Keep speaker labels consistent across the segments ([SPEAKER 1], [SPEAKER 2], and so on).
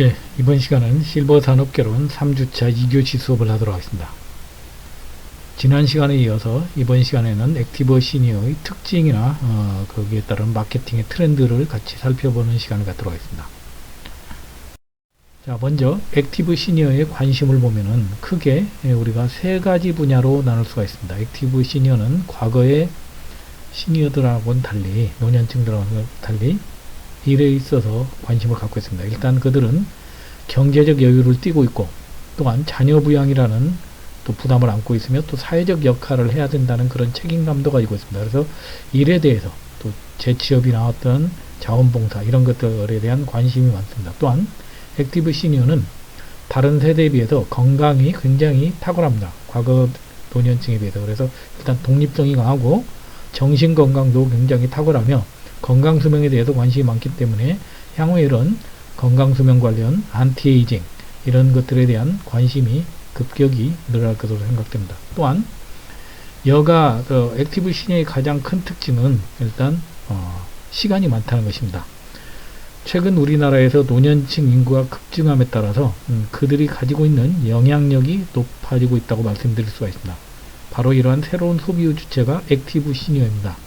[SPEAKER 1] 예, 이번 시간은 실버 산업개론 3주차 2교시 수업을 하도록 하겠습니다. 지난 시간에 이어서 이번 시간에는 액티브 시니어의 특징이나 어, 거기에 따른 마케팅의 트렌드를 같이 살펴보는 시간을 갖도록 하겠습니다. 자, 먼저 액티브 시니어의 관심을 보면은 크게 예, 우리가 세 가지 분야로 나눌 수가 있습니다. 액티브 시니어는 과거의 시니어들하고는 달리 노년층들하고는 달리 일에 있어서 관심을 갖고 있습니다. 일단 그들은 경제적 여유를 띠고 있고 또한 자녀 부양이라는 또 부담을 안고 있으며 또 사회적 역할을 해야 된다는 그런 책임감도 가지고 있습니다. 그래서 일에 대해서 또 재취업이나 어떤 자원봉사 이런 것들에 대한 관심이 많습니다. 또한 액티브 시니어는 다른 세대에 비해서 건강이 굉장히 탁월합니다. 과거 노년층에 비해서 그래서 일단 독립성이 강하고 정신 건강도 굉장히 탁월하며 건강 수명에 대해서 관심이 많기 때문에 향후에 이런 건강 수명 관련 안티에이징 이런 것들에 대한 관심이 급격히 늘어날 것으로 생각됩니다. 또한 여가 그 액티브 시니어의 가장 큰 특징은 일단 어, 시간이 많다는 것입니다. 최근 우리나라에서 노년층 인구가 급증함에 따라서 음, 그들이 가지고 있는 영향력이 높아지고 있다고 말씀드릴 수가 있습니다. 바로 이러한 새로운 소비의 주체가 액티브 시니어입니다.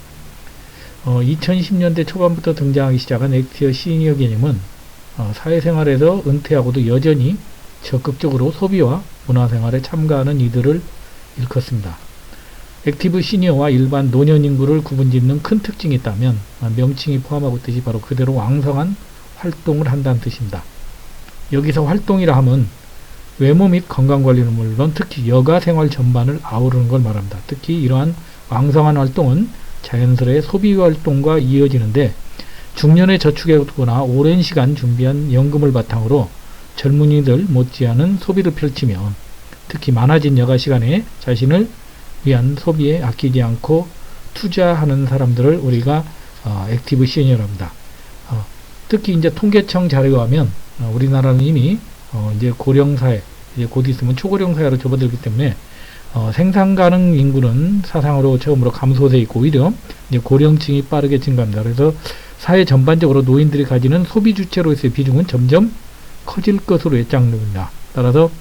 [SPEAKER 1] 어, 2010년대 초반부터 등장하기 시작한 액티어 시니어 개념은 어, 사회생활에서 은퇴하고도 여전히 적극적으로 소비와 문화생활에 참가하는 이들을 일컫습니다. 액티브 시니어와 일반 노년 인구를 구분짓는 큰 특징이 있다면 아, 명칭이 포함하고 있듯이 바로 그대로 왕성한 활동을 한다는 뜻입니다. 여기서 활동이라 함은 외모 및 건강관리는 물론 특히 여가 생활 전반을 아우르는 걸 말합니다. 특히 이러한 왕성한 활동은 자연스레 소비 활동과 이어지는데 중년에 저축해두거나 오랜 시간 준비한 연금을 바탕으로 젊은이들 못지않은 소비를 펼치며 특히 많아진 여가 시간에 자신을 위한 소비에 아끼지 않고 투자하는 사람들을 우리가 어, 액티브 시니어랍니다. 어, 특히 이제 통계청 자료에 하면 어, 우리나라는 이미 어, 이제 고령 사회 이제 곧 있으면 초고령 사회로 접어들기 때문에 어, 생산 가능 인구는 사상으로 처음으로 감소돼 있고 오히려 고령층이 빠르게 증가합니다. 그래서 사회 전반적으로 노인들이 가지는 소비 주체로서의 비중은 점점 커질 것으로 예상됩니다. 따라서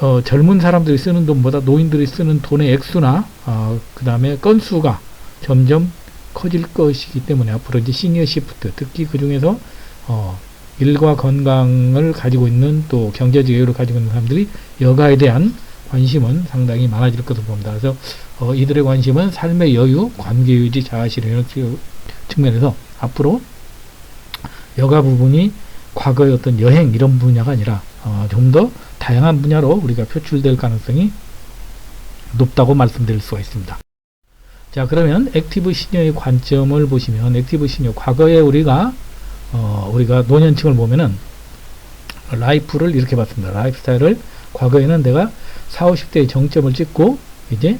[SPEAKER 1] 어, 젊은 사람들이 쓰는 돈보다 노인들이 쓰는 돈의 액수나 어, 그 다음에 건수가 점점 커질 것이기 때문에 앞으로 이제 시니어 시프트 특히 그 중에서 어, 일과 건강을 가지고 있는 또 경제적 여유를 가지고 있는 사람들이 여가에 대한 관심은 상당히 많아질 것으로 봅니다. 그래서 어, 이들의 관심은 삶의 여유, 관계 유지, 자아 실현 이런 측면에서 앞으로 여가 부분이 과거의 어떤 여행 이런 분야가 아니라 어, 좀 더 다양한 분야로 우리가 표출될 가능성이 높다고 말씀드릴 수가 있습니다. 자 그러면 액티브 시니어의 관점을 보시면 액티브 시니어 과거에 우리가 어, 우리가 노년층을 보면은 라이프를 이렇게 봤습니다. 라이프 스타일을 과거에는 내가 40, 50대의 정점을 찍고 이제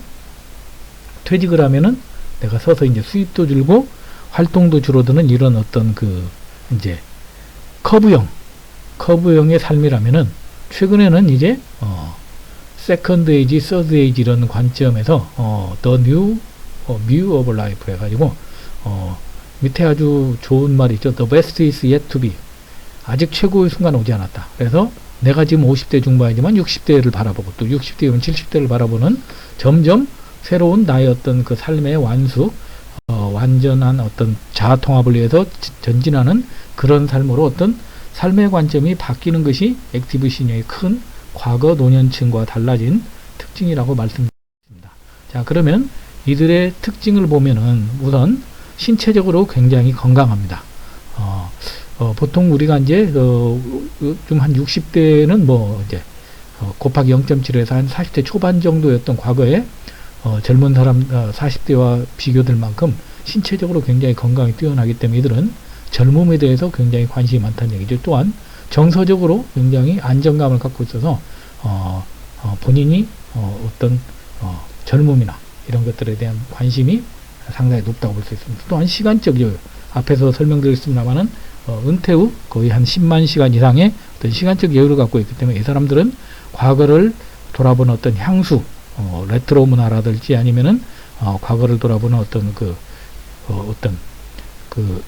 [SPEAKER 1] 퇴직을 하면은 내가 서서 이제 수입도 줄고 활동도 줄어드는 이런 어떤 그 이제 커브형 커브형의 삶이라면은 최근에는 이제 어 세컨드 에이지, 서드 에이지 이런 관점에서 어 the new 어, view of 해가지고 어 밑에 아주 좋은 말이 있죠. The best is yet to be. 아직 최고의 순간 오지 않았다. 그래서 내가 지금 50대 중반이지만 60대를 바라보고 또 60대면 70대를 바라보는 점점 새로운 나의 어떤 그 삶의 완숙, 어, 완전한 어떤 자아 통합을 위해서 전진하는 그런 삶으로 어떤 삶의 관점이 바뀌는 것이 액티브 시니어의 큰 과거 노년층과 달라진 특징이라고 말씀드립니다. 자, 그러면 이들의 특징을 보면은 우선 신체적으로 굉장히 건강합니다. 어, 어, 보통 우리가 이제 어, 좀한 60대는 뭐 이제 어, 곱하기 0.7에서 한 40대 초반 정도였던 과거에 어, 젊은 사람 어, 40대와 비교될 만큼 신체적으로 굉장히 건강이 뛰어나기 때문에 이들은 젊음에 대해서 굉장히 관심이 많다는 얘기죠. 또한 정서적으로 굉장히 안정감을 갖고 있어서 어, 어, 본인이 어, 어떤 어, 젊음이나 이런 것들에 대한 관심이 상당히 높다고 볼 수 있습니다. 또한 시간적 여유 앞에서 설명드렸습니다만은 어, 은퇴 후 거의 한 10만 시간 이상의 어떤 시간적 여유를 갖고 있기 때문에 이 사람들은 과거를 돌아보는 어떤 향수, 어, 레트로 문화라든지 아니면은 어, 과거를 돌아보는 어떤 그 어, 어떤 그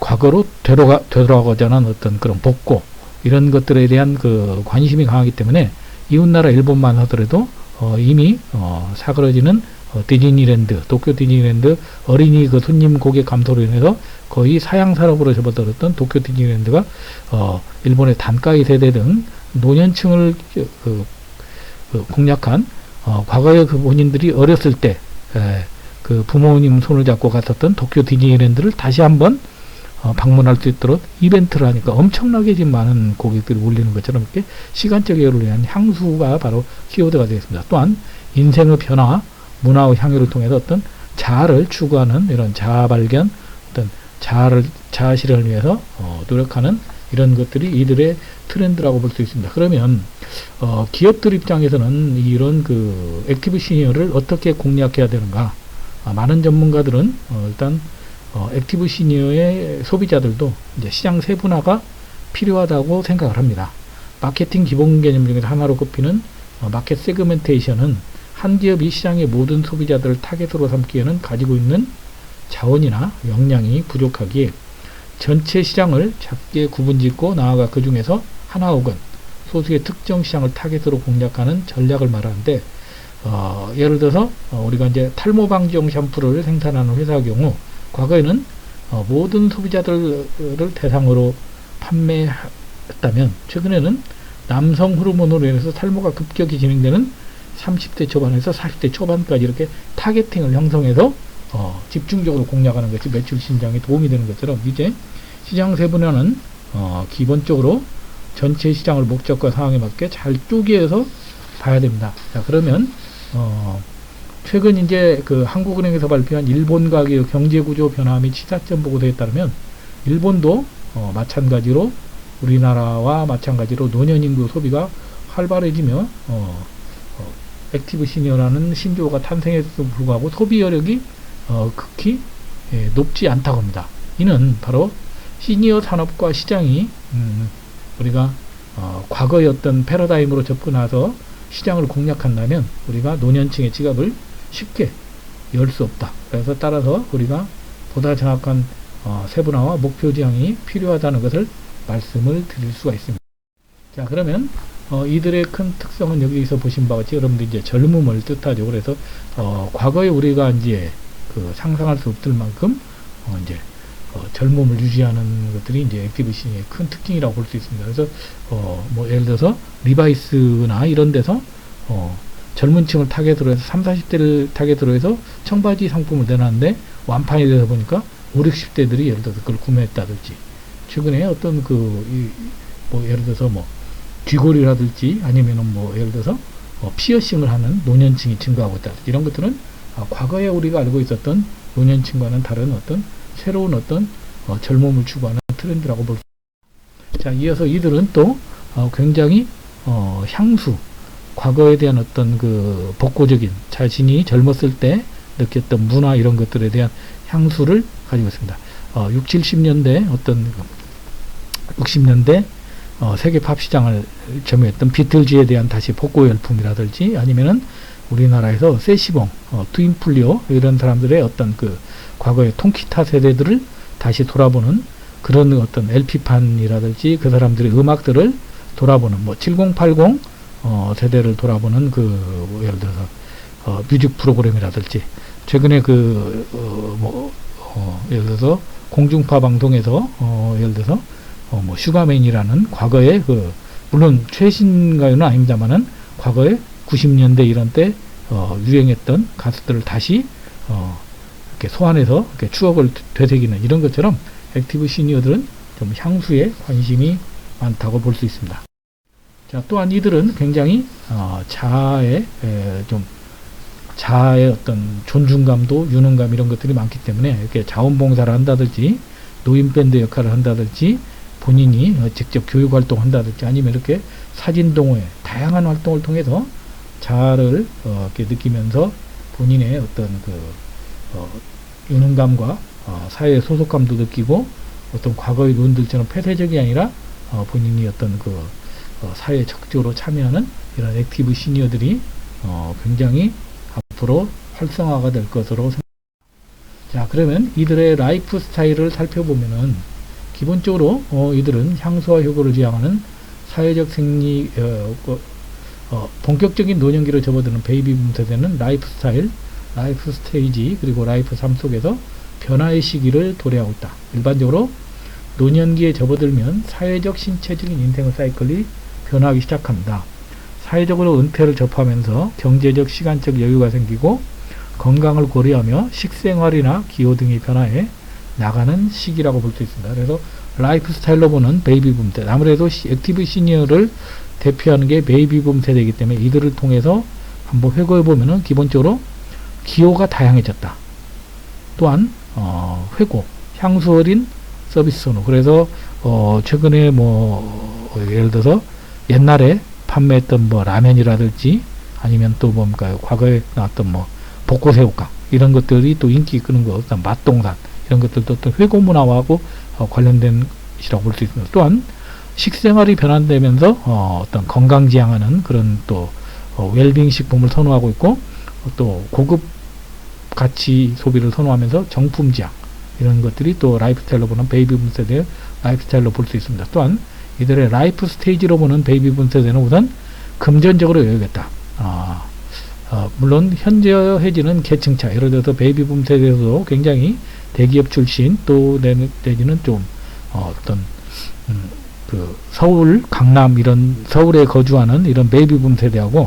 [SPEAKER 1] 과거로 되돌아가 되돌아가자는 어떤 그런 복고 이런 것들에 대한 그 관심이 강하기 때문에 이웃나라 일본만 하더라도 어, 이미 어, 사그러지는 어, 디즈니랜드, 도쿄 디즈니랜드 어린이 그 손님 고객 감소로 인해서 거의 사양 산업으로 접어들었던 도쿄 디즈니랜드가 어, 일본의 단가이 세대 등 노년층을 그, 그 공략한 어, 과거에 그 본인들이 어렸을 때 에, 그 부모님 손을 잡고 갔었던 도쿄 디즈니랜드를 다시 한번 어, 방문할 수 있도록 이벤트를 하니까 엄청나게 지금 많은 고객들이 몰리는 것처럼 이렇게 시간적 여유를 위한 향수가 바로 키워드가 되겠습니다. 또한 인생의 변화, 문화의 향유를 통해서 어떤 자아를 추구하는 이런 자아 발견, 어떤 자아를 자아 실현을 위해서 어, 노력하는 이런 것들이 이들의 트렌드라고 볼 수 있습니다. 그러면 어, 기업들 입장에서는 이런 그 액티브 시니어를 어떻게 공략해야 되는가? 아, 많은 전문가들은 어, 일단 어, 액티브 시니어의 소비자들도 이제 시장 세분화가 필요하다고 생각을 합니다. 마케팅 기본 개념 중에서 하나로 꼽히는 어, 마켓 세그멘테이션은 한 기업이 시장의 모든 소비자들을 타겟으로 삼기에는 가지고 있는 자원이나 역량이 부족하기에 전체 시장을 작게 구분짓고 나아가 그 중에서 하나 혹은 소수의 특정 시장을 타겟으로 공략하는 전략을 말하는데 어, 예를 들어서 어, 우리가 이제 탈모 방지용 샴푸를 생산하는 회사의 경우 과거에는 어, 모든 소비자들을 대상으로 판매했다면 최근에는 남성 호르몬으로 인해서 탈모가 급격히 진행되는 30대 초반에서 40대 초반까지 이렇게 타겟팅을 형성해서 어, 집중적으로 공략하는 것이 매출 신장에 도움이 되는 것처럼 이제 시장 세분화는 어, 기본적으로 전체 시장을 목적과 상황에 맞게 잘 쪼개서 봐야 됩니다. 자 그러면 어, 최근 이제 그 한국은행에서 발표한 일본 가격 경제 구조 변화 및 시사점 보고서에 따르면 일본도 어, 마찬가지로 우리나라와 마찬가지로 노년 인구 소비가 활발해지며 어, 어, 액티브 시니어라는 신조어가 탄생했음에도 불구하고 소비 여력이 어, 극히 예, 높지 않다고 합니다. 이는 바로 시니어 산업과 시장이 음, 우리가 어, 과거의 어떤 패러다임으로 접근해서 시장을 공략한다면 우리가 노년층의 지갑을 쉽게 열 수 없다. 그래서 따라서 우리가 보다 정확한 어, 세분화와 목표 지향이 필요하다는 것을 말씀을 드릴 수가 있습니다. 자 그러면 어, 이들의 큰 특성은 여기서 보신 바와 같이 여러분들 이제 젊음을 뜻하죠. 그래서 어, 과거에 우리가 이제 그 상상할 수 없을 만큼 어, 이제 어, 젊음을 유지하는 것들이 이제 액티브 시니의 큰 특징이라고 볼 수 있습니다. 그래서 어, 뭐 예를 들어서 리바이스나 이런 데서 어, 젊은 층을 타겟으로 해서 3, 40대를 타겟으로 해서 청바지 상품을 내놨는데 완판이 되다 보니까 5, 60대들이 예를 들어서 그걸 구매했다든지 최근에 어떤 그, 이, 뭐 예를 들어서 뭐 쥐고리라든지 아니면은 뭐 예를 들어서 어, 피어싱을 하는 노년층이 증가하고 있다든지 이런 것들은 아, 과거에 우리가 알고 있었던 노년층과는 다른 어떤 새로운 어떤 어, 젊음을 추구하는 트렌드라고 볼 수 있습니다. 자, 이어서 이들은 또 어, 굉장히 어, 향수, 과거에 대한 어떤 그 복고적인 자신이 젊었을 때 느꼈던 문화 이런 것들에 대한 향수를 가지고 있습니다. 어, 6, 70년대 어떤 그 60년대 어, 세계 팝 시장을 점유했던 비틀즈에 대한 다시 복고 열풍이라든지 아니면은 우리나라에서 세시봉, 어, 트윈플리오 이런 사람들의 어떤 그 과거의 통기타 세대들을 다시 돌아보는 그런 어떤 LP판이라든지 그 사람들의 음악들을 돌아보는 뭐 7080 어, 세대를 돌아보는 그뭐 예를 들어서 어, 뮤직 프로그램이라든지 최근에 그 어, 뭐, 어, 예를 들어서 공중파 방송에서 어, 예를 들어서 어, 뭐 슈가맨이라는 과거에 그 물론 최신 가요는 아닙니다만은 과거에 90년대 이런 때 어, 유행했던 가수들을 다시 어, 이렇게 소환해서 이렇게 추억을 되새기는 이런 것처럼 액티브 시니어들은 좀 향수에 관심이 많다고 볼 수 있습니다. 자, 또한 이들은 굉장히 어, 자아의 에, 좀 자아의 어떤 존중감도 유능감 이런 것들이 많기 때문에 이렇게 자원봉사를 한다든지 노인 밴드 역할을 한다든지 본인이 어, 직접 교육 활동을 한다든지 아니면 이렇게 사진 동호회 다양한 활동을 통해서 자아를 어, 이렇게 느끼면서 본인의 어떤 그 어, 유능감과 어, 사회의 소속감도 느끼고 어떤 과거의 논들처럼 폐쇄적이 아니라 어, 본인이 어떤 그 어, 사회에 적극적으로 참여하는 이런 액티브 시니어들이 어, 굉장히 앞으로 활성화가 될 것으로 생각합니다. 자 그러면 이들의 라이프 스타일을 살펴보면은 기본적으로 어, 이들은 향수와 효고를 지향하는 사회적 생리 어, 그, 어, 본격적인 노년기로 접어드는 베이비붐 세대는 라이프 스타일, 라이프 스테이지 그리고 라이프 삶 속에서 변화의 시기를 도래하고 있다. 일반적으로 노년기에 접어들면 사회적 신체적인 인생 사이클이 변화하기 시작합니다. 사회적으로 은퇴를 접하면서 경제적 시간적 여유가 생기고 건강을 고려하며 식생활이나 기호 등이 변화해 나가는 시기라고 볼 수 있습니다. 그래서 라이프 스타일로 보는 베이비붐 세대 아무래도 시- 액티브 시니어를 대표하는 게 베이비붐 세대이기 때문에 이들을 통해서 한번 회고해 보면은 기본적으로 기호가 다양해졌다. 또한 어, 회고 향수 어린 서비스 선호 그래서 어, 최근에 뭐 어, 예를 들어서 옛날에 판매했던 뭐 라면이라든지 아니면 또 뭡니까 과거에 나왔던 뭐 복고새우깡 이런 것들이 또 인기 끄는 거 어떤 맛동산 이런 것들도 또 회고 문화하고 어, 관련된 것이라고 볼 수 있습니다. 또한 식생활이 변환되면서 어, 어떤 건강 지향하는 그런 또 어, 웰빙 식품을 선호하고 있고 어, 또 고급 가치 소비를 선호하면서 정품 지향 이런 것들이 또 라이프 스타일로 보는 베이비붐 세대의 라이프 스타일로 볼 수 있습니다. 또한 이들의 라이프 스테이지로 보는 베이비붐 세대는 우선 금전적으로 여유겠다. 아, 어, 물론 현저해지는 계층차 예를 들어서 베이비붐 세대에서도 굉장히 대기업 출신 또 내- 내지는 좀 어, 어떤 음, 그 서울 강남 이런 서울에 거주하는 이런 베이비붐 세대하고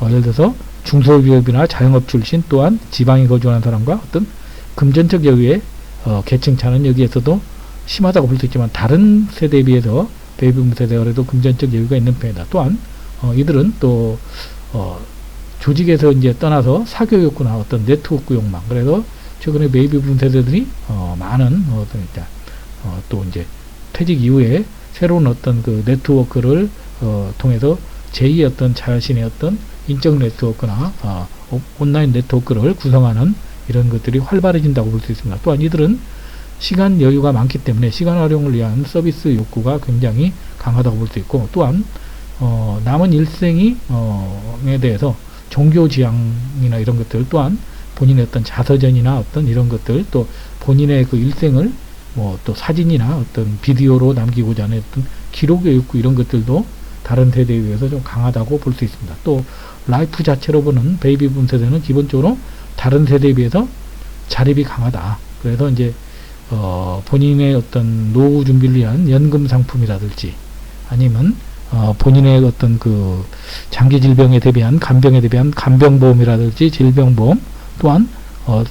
[SPEAKER 1] 어, 예를 들어서 중소기업이나 자영업 출신 또한 지방에 거주하는 사람과 어떤 금전적 여유의 어, 계층 차는 여기에서도 심하다고 볼 수 있지만 다른 세대에 비해서 베이비붐 세대가 그래도 금전적 여유가 있는 편이다. 또한 어, 이들은 또 어, 조직에서 이제 떠나서 사교 욕구나 어떤 네트워크 욕망 그래서 최근에 베이비 붐 세대들이 어, 많은 어떤 일단 어, 또 이제 퇴직 이후에 새로운 어떤 그 네트워크를 어, 통해서 제2의 어떤 자신의 어떤 인적 네트워크나 어, 오- 온라인 네트워크를 구성하는 이런 것들이 활발해진다고 볼 수 있습니다. 또한 이들은 시간 여유가 많기 때문에 시간 활용을 위한 서비스 욕구가 굉장히 강하다고 볼 수 있고 또한 어, 남은 일생이 어, 에 대해서 종교 지향이나 이런 것들 또한 본인의 어떤 자서전이나 어떤 이런 것들 또 본인의 그 일생을 뭐 또 사진이나 어떤 비디오로 남기고자 하는 어떤 기록의 욕구 이런 것들도 다른 세대에 비해서 좀 강하다고 볼 수 있습니다. 또 라이프 자체로 보는 베이비붐 세대는 기본적으로 다른 세대에 비해서 자립이 강하다. 그래서 이제 어, 본인의 어떤 노후 준비를 위한 연금 상품이라든지 아니면 어, 본인의 어떤 그 장기 질병에 대비한 간병에 대비한 간병보험이라든지 질병보험 또한 어,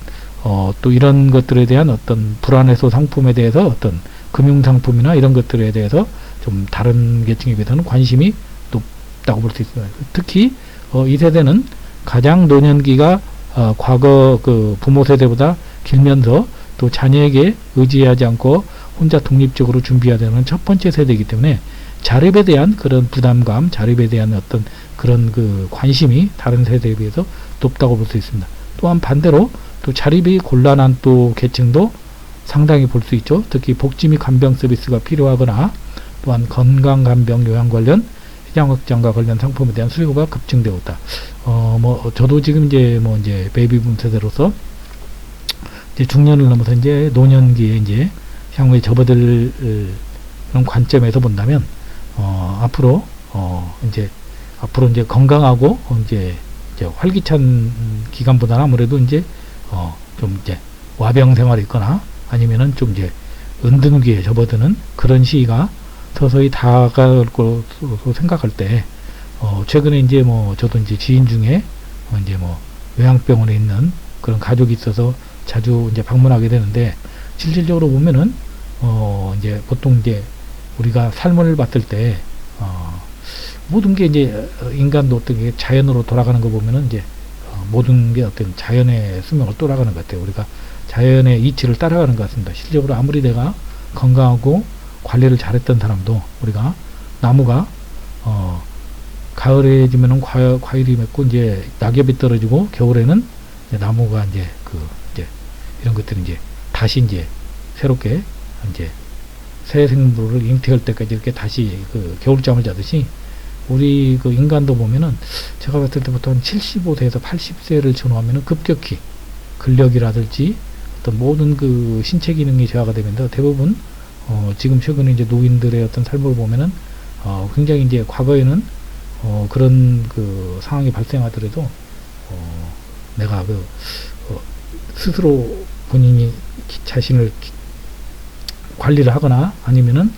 [SPEAKER 1] 어, 또 이런 것들에 대한 어떤 불안해소 상품에 대해서 어떤 금융 상품이나 이런 것들에 대해서 좀 다른 계층에 비해서는 관심이 높다고 볼 수 있습니다. 특히 어, 이 세대는 가장 노년기가 어, 과거 그 부모 세대보다 길면서 또 자녀에게 의지하지 않고 혼자 독립적으로 준비해야 되는 첫 번째 세대이기 때문에 자립에 대한 그런 부담감, 자립에 대한 어떤 그런 그 관심이 다른 세대에 비해서 높다고 볼 수 있습니다. 또한 반대로 또 자립이 곤란한 또 계층도 상당히 볼 수 있죠. 특히 복지 및 간병 서비스가 필요하거나 또한 건강 간병 요양 관련 시장 확장과 관련 상품에 대한 수요가 급증되고 있다. 어, 뭐 저도 지금 이제 뭐 이제 베이비붐 세대로서 이제 중년을 넘어서 이제 노년기에 이제 향후에 접어들 그런 관점에서 본다면 어, 앞으로 어, 이제 앞으로 이제 건강하고 어, 이제 이제 활기찬 기간보다는 아무래도 이제 어, 좀 이제 와병 생활이 있거나 아니면은 좀 이제 은둔기에 접어드는 그런 시기가 서서히 다가올 거로 생각할 때 어, 최근에 이제 뭐 저도 이제 지인 중에 어, 이제 뭐 요양병원에 있는 그런 가족이 있어서 자주 이제 방문하게 되는데 실질적으로 보면은 어 이제 보통 이제 우리가 삶을 봤을 때 어, 모든 게 이제 인간도 어떤 게 자연으로 돌아가는 거 보면은 이제 어, 모든 게 어떤 자연의 수명을 돌아가는 것 같아요. 우리가 자연의 이치를 따라가는 것 같습니다. 실적으로 아무리 내가 건강하고 관리를 잘했던 사람도 우리가 나무가 어 가을에 지면은 과, 과일이 맺고 이제 낙엽이 떨어지고 겨울에는 이제 나무가 이제 그 이제 이런 것들이 이제 다시 이제 새롭게 이제 새 생물을 잉태할 때까지 이렇게 다시 그 겨울잠을 자듯이 우리 그 인간도 보면은 제가 봤을 때부터 한 75세에서 80세를 전후하면은 급격히 근력이라든지 어떤 모든 그 신체 기능이 저하가 되면서 대부분 어, 지금 최근에 이제 노인들의 어떤 삶을 보면은 어, 굉장히 이제 과거에는 어, 그런 그 상황이 발생하더라도 어, 내가 그 어, 스스로 본인이 기- 자신을 기- 관리를 하거나 아니면은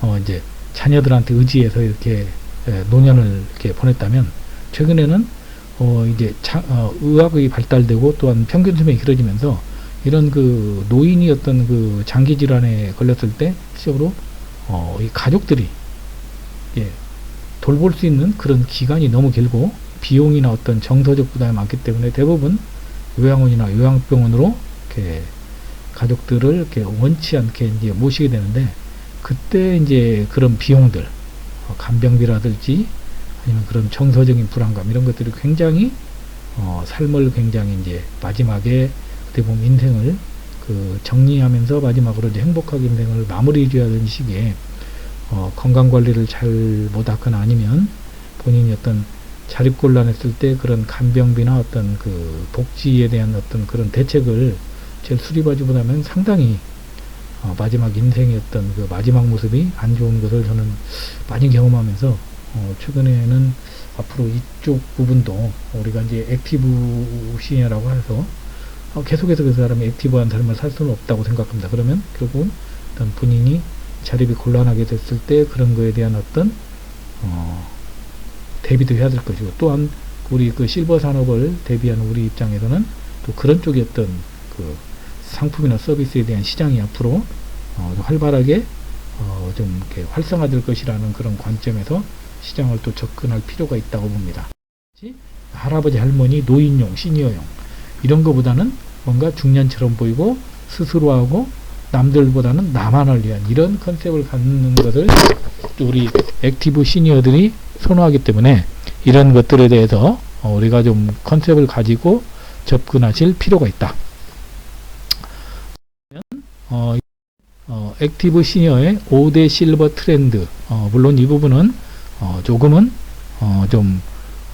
[SPEAKER 1] 어, 이제 자녀들한테 의지해서 이렇게 예, 노년을 이렇게 보냈다면 최근에는 어, 이제 자, 어, 의학이 발달되고 또한 평균 수명이 길어지면서 이런 그 노인이 어떤 그 장기 질환에 걸렸을 때 실적으로 어, 이 가족들이 예, 돌볼 수 있는 그런 기간이 너무 길고 비용이나 어떤 정서적 부담이 많기 때문에 대부분 요양원이나 요양병원으로 이렇게 가족들을 이렇게 원치 않게 이제 모시게 되는데 그때 이제 그런 비용들 어, 간병비라든지 아니면 그런 정서적인 불안감 이런 것들이 굉장히 어, 삶을 굉장히 이제 마지막에 어떻게 보면 인생을 그 정리하면서 마지막으로 이제 행복하게 인생을 마무리 지어야 되는 시기에 어, 건강 관리를 잘 못하거나 아니면 본인이 어떤 자립곤란했을 때 그런 간병비나 어떤 그 복지에 대한 어떤 그런 대책을 제일 수립하지 못하면 상당히 어, 마지막 어떤 그 마지막 모습이 안 좋은 것을 저는 많이 경험하면서 어, 최근에는 앞으로 이쪽 부분도 우리가 이제 액티브 시니어라고 해서 어, 계속해서 그 사람이 액티브한 삶을 살 수는 없다고 생각합니다. 그러면 결국은 어떤 본인이 자립이 곤란하게 됐을 때 그런 거에 대한 어떤 어, 대비도 해야 될 것이고 또한 우리 그 실버 산업을 대비하는 우리 입장에서는 또 그런 쪽의 어떤 그 상품이나 서비스에 대한 시장이 앞으로 어, 좀 활발하게 어, 좀 이렇게 활성화될 것이라는 그런 관점에서 시장을 또 접근할 필요가 있다고 봅니다. 지- 할아버지 할머니 노인용 시니어용 이런 거보다는 뭔가 중년처럼 보이고 스스로 하고 남들보다는 나만을 위한 이런 컨셉을 갖는 것을 또 우리 액티브 시니어들이 선호하기 때문에 이런 것들에 대해서 어, 우리가 좀 컨셉을 가지고 접근하실 필요가 있다. 어, 어, 액티브 시니어의 5대 실버 트렌드. 어, 물론 이 부분은 어, 조금은 어, 좀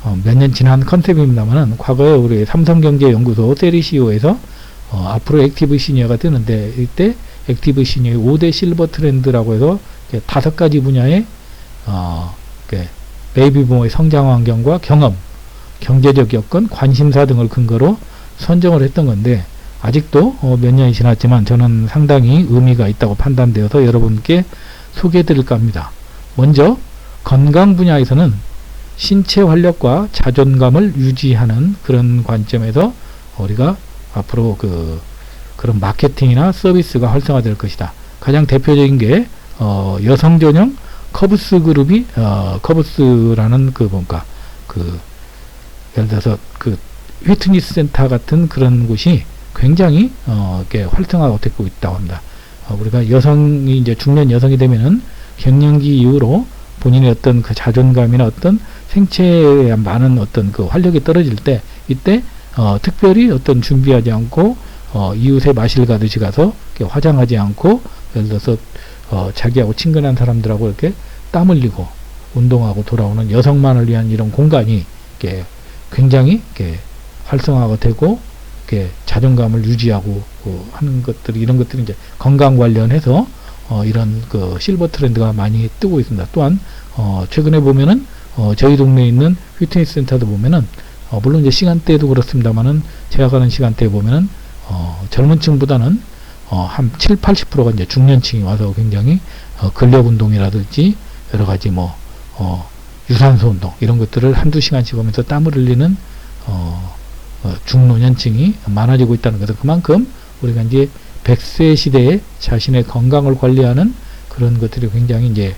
[SPEAKER 1] 어, 몇년 지난 컨셉입니다만은 과거에 우리 삼성경제연구소 세리시오에서 어, 앞으로 액티브 시니어가 뜨는데 이때 액티브 시니어의 5대 실버 트렌드라고 해서 다섯 가지 분야의 어, 이렇게 베이비 부모의 성장 환경과 경험, 경제적 여건, 관심사 등을 근거로 선정을 했던 건데 아직도 어, 몇 년이 지났지만 저는 상당히 의미가 있다고 판단되어서 여러분께 소개해 드릴까 합니다. 먼저 건강 분야에서는 신체 활력과 자존감을 유지하는 그런 관점에서 우리가 앞으로 그 그런 마케팅이나 서비스가 활성화될 것이다. 가장 대표적인 게 어, 여성 전용 커브스 그룹이 어, 커브스라는 그 뭔가 그 예를 들어서 그 휘트니스 센터 같은 그런 곳이 굉장히 어, 이렇게 활성화가 되고 있다고 합니다. 어, 우리가 여성이 이제 중년 여성이 되면은 갱년기 이후로 본인의 어떤 그 자존감이나 어떤 생체에 많은 어떤 그 활력이 떨어질 때 이때 어, 특별히 어떤 준비하지 않고 어, 이웃에 마실 가듯이 가서 이렇게 화장하지 않고 예를 들어서 어, 자기하고 친근한 사람들하고 이렇게 땀 흘리고 운동하고 돌아오는 여성만을 위한 이런 공간이 이렇게 굉장히 이렇게 활성화가 되고 자존감을 유지하고 어, 하는 것들이 이런 것들이 이제 건강 관련해서 어, 이런 그 실버 트렌드가 많이 뜨고 있습니다. 또한 어, 최근에 보면은 어, 저희 동네에 있는 휘트니스 센터도 보면은 어, 물론 이제 시간대도 그렇습니다만은 제가 가는 시간대에 보면은 어, 젊은 층보다는 어, 한 7, 80%가 이제 중년층이 와서 굉장히 어, 근력 운동이라든지 여러 가지 뭐 어, 유산소 운동 이런 것들을 한두 시간씩 하면서 땀을 흘리는 어, 어, 중노년층이 많아지고 있다는 것은 그만큼 우리가 이제 100세 시대에 자신의 건강을 관리하는 그런 것들이 굉장히 이제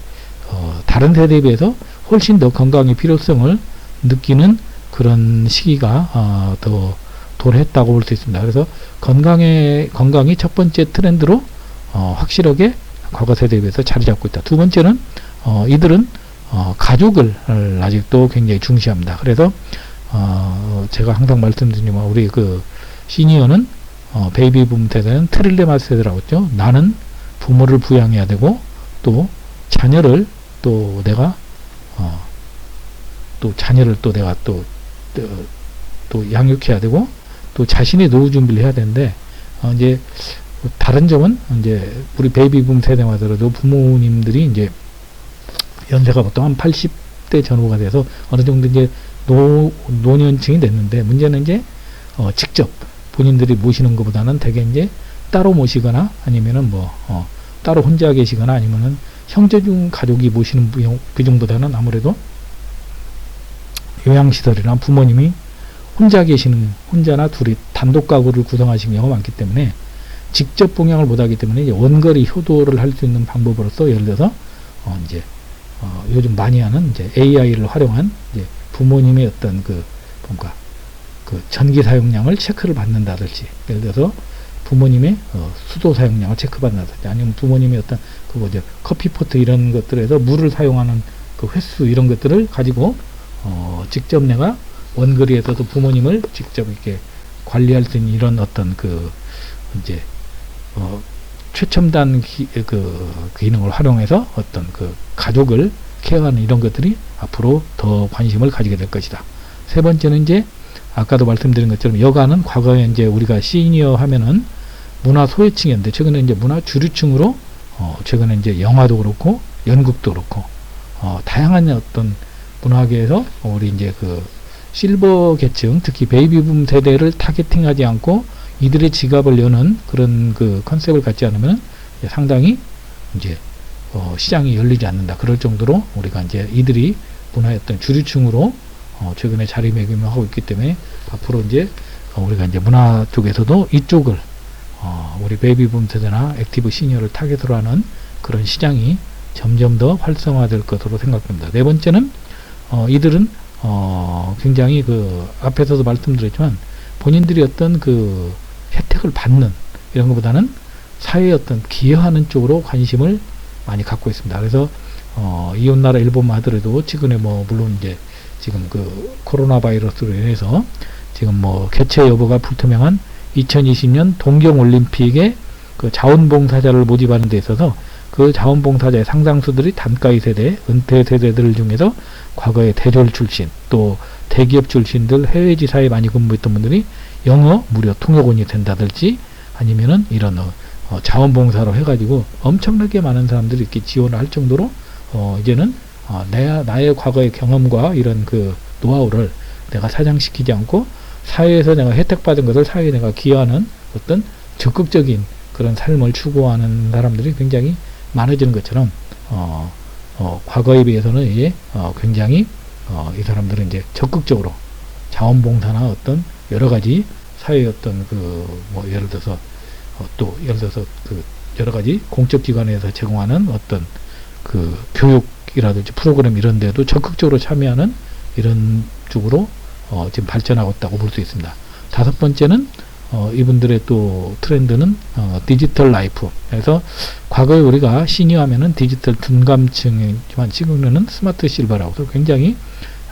[SPEAKER 1] 어, 다른 세대에 비해서 훨씬 더 건강의 필요성을 느끼는 그런 시기가 어, 더 도래했다고 볼 수 있습니다. 그래서 건강의 건강이 첫 번째 트렌드로 어, 확실하게 과거 세대에 비해서 자리 잡고 있다. 두 번째는 어, 이들은 어, 가족을 아직도 굉장히 중시합니다. 그래서 어, 제가 항상 말씀드리지만 우리 그 시니어는 어, 베이비 붐 세대는 트릴레마 세대라고 했죠. 나는 부모를 부양해야 되고 또 자녀를 또 내가 어, 또 자녀를 또 내가 또, 또, 또 양육해야 되고 또 자신의 노후 준비를 해야 되는데 어, 이제 다른 점은 이제 우리 베이비붐 세대만 들어도 부모님들이 이제 연세가 보통 한 80대 전후가 돼서 어느 정도 이제 노, 노년층이 됐는데 문제는 이제 어, 직접 본인들이 모시는 것보다는 대개 이제 따로 모시거나 아니면은 뭐 어, 따로 혼자 계시거나 아니면은 형제 중 가족이 모시는 비중보다는 아무래도 요양시설이나 부모님이 혼자 계시는 혼자나 둘이 단독 가구를 구성하시는 경우가 많기 때문에 직접 봉양을 못하기 때문에 원거리 효도를 할 수 있는 방법으로서 예를 들어서 어 이제 어 요즘 많이 하는 이제 AI를 활용한 이제 부모님의 어떤 그 뭔가 그 전기 사용량을 체크를 받는다든지 예를 들어서 부모님의 어 수도 사용량을 체크받는다든지 아니면 부모님의 어떤 그거 이제 커피포트 이런 것들에서 물을 사용하는 그 횟수 이런 것들을 가지고 어 직접 내가 원거리에서도 부모님을 직접 이렇게 관리할 수 있는 이런 어떤 그 이제 어 최첨단 기, 그 기능을 활용해서 어떤 그 가족을 케어하는 이런 것들이 앞으로 더 관심을 가지게 될 것이다. 세 번째는 이제 아까도 말씀드린 것처럼 여가는 과거에 이제 우리가 시니어 하면은 문화 소외층이었는데 최근에 이제 문화 주류층으로 어 최근에 이제 영화도 그렇고 연극도 그렇고 어 다양한 어떤 문화계에서 우리 이제 그 실버 계층, 특히 베이비붐 세대를 타겟팅하지 않고 이들의 지갑을 여는 그런 그 컨셉을 갖지 않으면 상당히 이제 어 시장이 열리지 않는다. 그럴 정도로 우리가 이제 이들이 문화의 어떤 주류층으로 어 최근에 자리매김하고 있기 때문에 앞으로 이제 어 우리가 이제 문화 쪽에서도 이쪽을 어 우리 베이비붐 세대나 액티브 시니어를 타겟으로 하는 그런 시장이 점점 더 활성화될 것으로 생각됩니다. 네 번째는 어 이들은 어, 굉장히 그 앞에서도 말씀드렸지만 본인들이 어떤 그 혜택을 받는 이런 것보다는 사회에 어떤 기여하는 쪽으로 관심을 많이 갖고 있습니다. 그래서 어, 이웃 나라 일본만 하더라도 최근에 뭐 물론 이제 지금 그 코로나 바이러스로 인해서 지금 뭐 개최 여부가 불투명한 2020년 동경 올림픽에 그 자원봉사자를 모집하는 데 있어서 그 자원봉사자의 상당수들이 단가위 세대, 은퇴 세대들 중에서 과거에 대졸 출신, 또 대기업 출신들 해외 지사에 많이 근무했던 분들이 영어 무료 통역원이 된다든지 아니면은 이런 어, 어, 자원봉사로 해가지고 엄청나게 많은 사람들이 이렇게 지원을 할 정도로 어, 이제는 어, 내, 나의 과거의 경험과 이런 그 노하우를 내가 사장시키지 않고 사회에서 내가 혜택받은 것을 사회에 내가 기여하는 어떤 적극적인 그런 삶을 추구하는 사람들이 굉장히 많아지는 것처럼 어, 어, 과거에 비해서는 이제 어, 굉장히 어, 이 사람들은 이제 적극적으로 자원봉사나 어떤 여러 가지 사회의 어떤 그 뭐 예를 들어서 어, 또 예를 들어서 그 여러 가지 공적 기관에서 제공하는 어떤 그 교육이라든지 프로그램 이런 데도 적극적으로 참여하는 이런 쪽으로 어, 지금 발전하고 있다고 볼 수 있습니다. 다섯 번째는 어, 이분들의 또 트렌드는 어, 디지털 라이프. 그래서 과거에 우리가 시니어 하면은 디지털 둔감층이지만 지금은 스마트 실버라고 해서 굉장히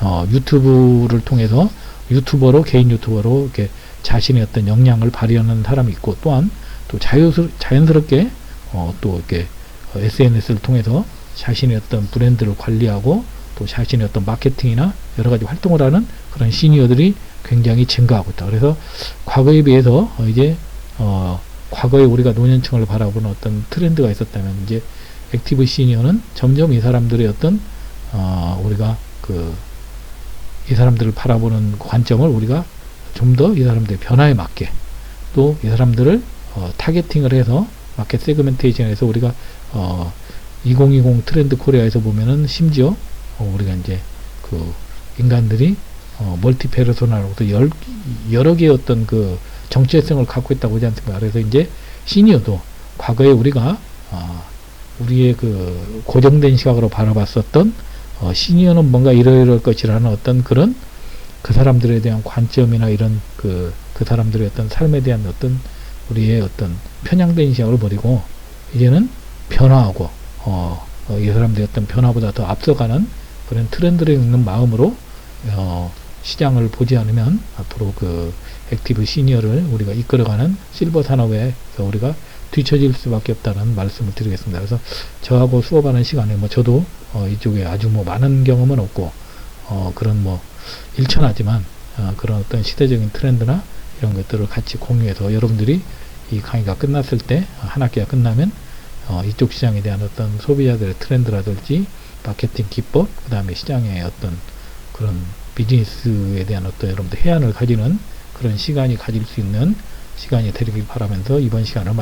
[SPEAKER 1] 어, 유튜브를 통해서 유튜버로 개인 유튜버로 이렇게 자신의 어떤 역량을 발휘하는 사람이 있고 또한 또 자유스, 자연스럽게 어, 또 이렇게 어, SNS를 통해서 자신의 어떤 브랜드를 관리하고 또 자신의 어떤 마케팅이나 여러 가지 활동을 하는 그런 시니어들이 굉장히 증가하고 있다. 그래서 과거에 비해서 어, 이제 어 과거에 우리가 노년층을 바라보는 어떤 트렌드가 있었다면 이제 액티브 시니어는 점점 이 사람들의 어떤 어 우리가 그 이 사람들을 바라보는 관점을 우리가 좀 더 이 사람들의 변화에 맞게 또 이 사람들을 어 타겟팅을 해서 마켓 세그멘테이션에서 우리가 어 2020 트렌드 코리아에서 보면은 심지어 어 우리가 이제 그 인간들이 어, 멀티 페르소나로부터 열, 여러 개의 어떤 그 정체성을 갖고 있다고 하지 않습니까? 그래서 이제 시니어도 과거에 우리가 어, 우리의 그 고정된 시각으로 바라봤었던 어, 시니어는 뭔가 이러이러할 것이라는 어떤 그런 그 사람들에 대한 관점이나 이런 그, 그 사람들의 어떤 삶에 대한 어떤 우리의 어떤 편향된 시각을 버리고 이제는 변화하고 어, 어, 이 사람들의 어떤 변화보다 더 앞서가는 그런 트렌드를 읽는 마음으로 어, 시장을 보지 않으면 앞으로 그 액티브 시니어를 우리가 이끌어가는 실버 산업에 우리가 뒤처질 수밖에 없다는 말씀을 드리겠습니다. 그래서 저하고 수업하는 시간에 뭐 저도 어 이쪽에 아주 뭐 많은 경험은 없고 어 그런 뭐 일천하지만 어 그런 어떤 시대적인 트렌드나 이런 것들을 같이 공유해서 여러분들이 이 강의가 끝났을 때 한 학기가 끝나면 어, 이쪽 시장에 대한 어떤 소비자들의 트렌드라든지 마케팅 기법 그 다음에 시장의 어떤 그런 비즈니스에 대한 어떤 여러분들 해안을 가지는 그런 시간이 가질 수 있는 시간이 되길 바라면서 이번 시간을